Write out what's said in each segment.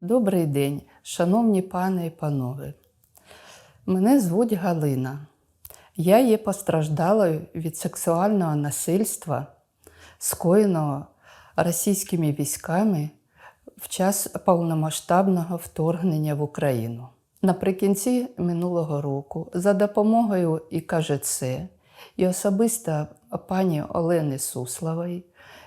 Добрий день, шановні пани і панове. Мене звуть Галина. Я є постраждалою від сексуального насильства, скоєного російськими військами в час повномасштабного вторгнення в Україну. Наприкінці минулого року за допомогою ІКЖЦ і особисто пані Олени Суслової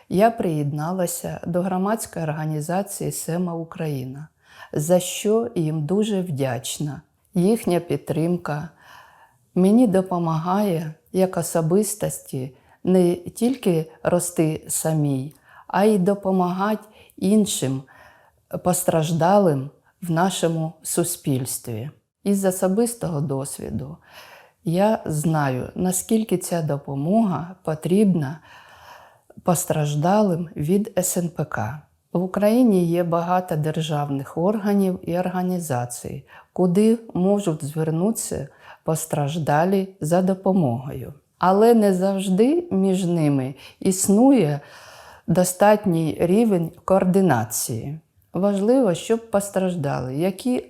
я приєдналася до громадської організації Сема Україна, за що їм дуже вдячна. Їхня підтримка мені допомагає як особистості не тільки рости самій, а й допомагати іншим постраждалим в нашому суспільстві. Із особистого досвіду я знаю, наскільки ця допомога потрібна постраждалим від СНПК. В Україні є багато державних органів і організацій, куди можуть звернутися постраждалі за допомогою. Але не завжди між ними існує достатній рівень координації. Важливо, щоб постраждали, які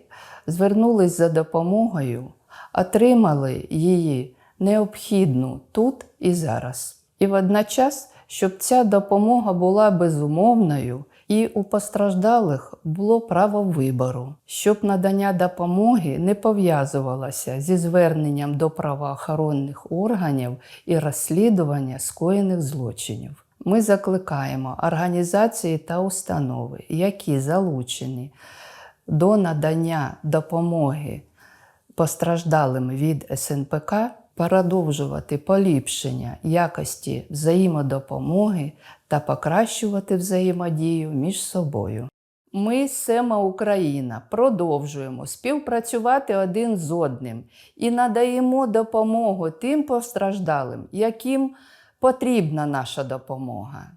звернулись за допомогою, отримали її необхідну тут і зараз. І водночас, щоб ця допомога була безумовною, і у постраждалих було право вибору, щоб надання допомоги не пов'язувалося зі зверненням до правоохоронних органів і розслідування скоєних злочинів. Ми закликаємо організації та установи, які залучені до надання допомоги постраждалим від СНПК, продовжувати поліпшення якості взаємодопомоги та покращувати взаємодію між собою. Ми, Сема Україна, продовжуємо співпрацювати один з одним і надаємо допомогу тим постраждалим, яким потрібна наша допомога.